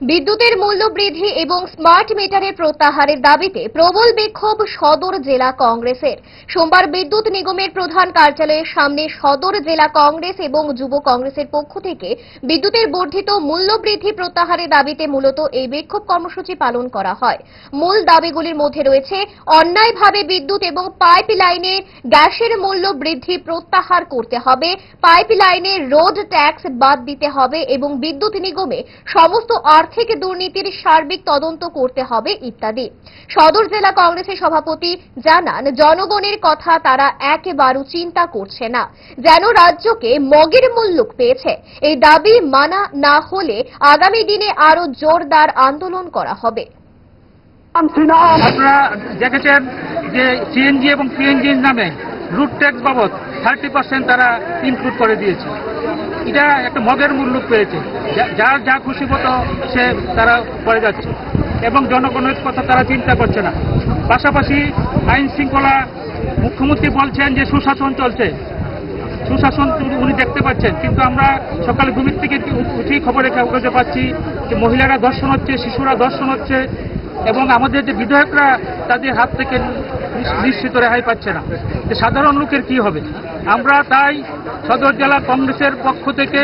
বিদ্যুতের মূল্য বৃদ্ধি এবং স্মার্ট মিটারের প্রত্যাহারের দাবিতে প্রবল বিক্ষোভ সদর জেলা কংগ্রেসের। সোমবার বিদ্যুৎ নিগমের প্রধান কার্যালয়ের সামনে সদর জেলা কংগ্রেস এবং যুব কংগ্রেসের পক্ষ থেকে বিদ্যুতের বর্ধিত মূল্য বৃদ্ধি প্রত্যাহারের দাবিতে মূলত এই বিক্ষোভ কর্মসূচি পালন করা হয়। মূল দাবিগুলির মধ্যে রয়েছে অন্যায়ভাবে বিদ্যুৎ এবং পাইপ লাইনে গ্যাসের মূল্য বৃদ্ধি প্রত্যাহার করতে হবে পাইপ লাইনে রোড ট্যাক্স বাদ দিতে হবে এবং বিদ্যুৎ নিগমে সমস্ত আর্থিক দুর্নীতির সার্বিক তদন্ত করতে হবে ইত্যাদি। সদর জেলা কংগ্রেসের সভাপতি জানান জনগণের কথা তারা একেবারও চিন্তা করছে না যেন রাজ্যকে মগের মুল্লুক পেয়েছে। এই দাবি মানা না হলে আগামী দিনে আরও জোরদার আন্দোলন করা হবে। আপনারা দেখেছেন যে সিএনজি এবং পিএনজি নামে রুট ট্যাক্স বাবদ থার্টি পার্সেন্ট তারা ইনক্লুড করে দিয়েছে। এটা একটা মগের মূল্য পেয়েছে। যার যা খুশি মতো সে তারা করে যাচ্ছে। এবং জনগণের কথা তারা চিন্তা করছে না। পাশাপাশি আইন শৃঙ্খলা মুখ্যমন্ত্রী বলছেন যে সুশাসন চলছে। সুশাসন উনি- দেখতে পাচ্ছেন। কিন্তু আমরা সকালে ঘুমির থেকে উঠেই খবরে কাগজে পাচ্ছি যে মহিলারা ধর্ষণ হচ্ছে, শিশুরা ধর্ষণ হচ্ছে এবং আমাদের যে বিধায়করা তাদের হাত থেকে নিশ্চিত রেহাই পাচ্ছে না। যে সাধারণ লোকের কি হবে? আমরা তাই সদর জেলা কংগ্রেসের পক্ষ থেকে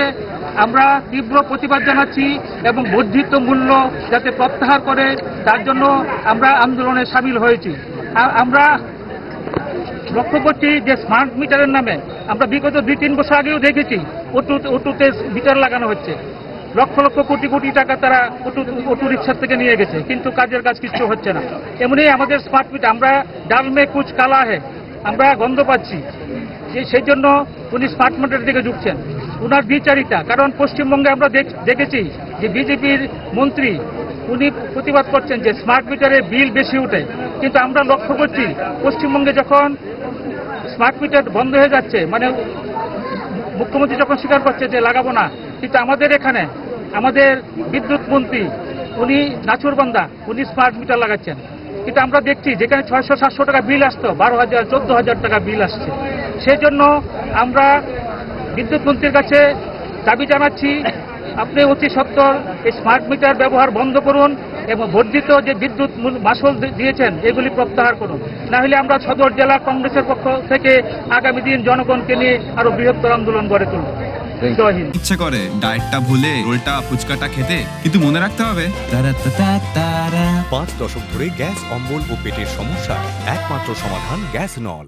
আমরা তীব্র প্রতিবাদ জানাচ্ছি এবং বর্ধিত মূল্য যাতে প্রত্যাহার করে, তার জন্য আমরা আন্দোলনে সামিল হয়েছি। আমরা লক্ষ্য করছি যে স্মার্ট মিটারের নামে আমরা বিগত দুই তিন বছর আগেও দেখেছি অটু অটুতে মিটার লাগানো হচ্ছে। লক্ষ লক্ষ কোটি কোটি টাকা তারা অটু রিক্সার থেকে নিয়ে গেছে। কিন্তু কাজের কাজ কিছু হচ্ছে না। এমনি আমাদের স্মার্ট মিটার আমরা ডাল মে কুচ কালা হে, আমরা গন্ধ পাচ্ছি। সেই জন্য উনি স্মার্ট মিটারের দিকে ঝুঁকছেন। উনার দ্বিচারিতা কারণ পশ্চিমবঙ্গে আমরা দেখ- দেখেছি যে বিজেপির মন্ত্রী, উনি প্রতিবাদ করছেন যে স্মার্ট মিটারে বিল বেশি উঠে। কিন্তু আমরা লক্ষ্য করছি, পশ্চিমবঙ্গে যখন স্মার্ট মিটার বন্ধ হয়ে যাচ্ছে মানে মুখ্যমন্ত্রী যখন স্বীকার করছে যে লাগাবো না, কিন্তু আমাদের এখানে আমাদের বিদ্যুৎ মন্ত্রী, উনি নাচুরবান্দা উনি স্মার্ট মিটার লাগাচ্ছেন। কিন্তু আমরা দেখছি যেখানে ছয়শো, সাতশো টাকা বিল আসতো, বারো হাজার, চোদ্দ হাজার টাকা বিল আসছে। সেই জন্য আমরা বিদ্যুৎ মন্ত্রীর কাছে দাবি জানাচ্ছি, আপনি অতি সত্বর এই স্মার্ট মিটার ব্যবহার বন্ধ করুন এবং বর্ধিত যে বিদ্যুৎ মাসুল দিয়েছেন, এগুলি প্রত্যাহার করুন। না হলে আমরা সদর জেলা কংগ্রেসের পক্ষ থেকে আগামী দিন জনগণকে নিয়ে আরও বৃহত্তর আন্দোলন গড়ে তুলব। ইচ্ছে করে ডায়েটটা ভুলে রোলটা ফুচকাটা খেতে কিন্তু মনে রাখতে হবে। পাঁচ দশক ধরে গ্যাস অম্বল ও পেটের সমস্যা একমাত্র সমাধান গ্যাস নল।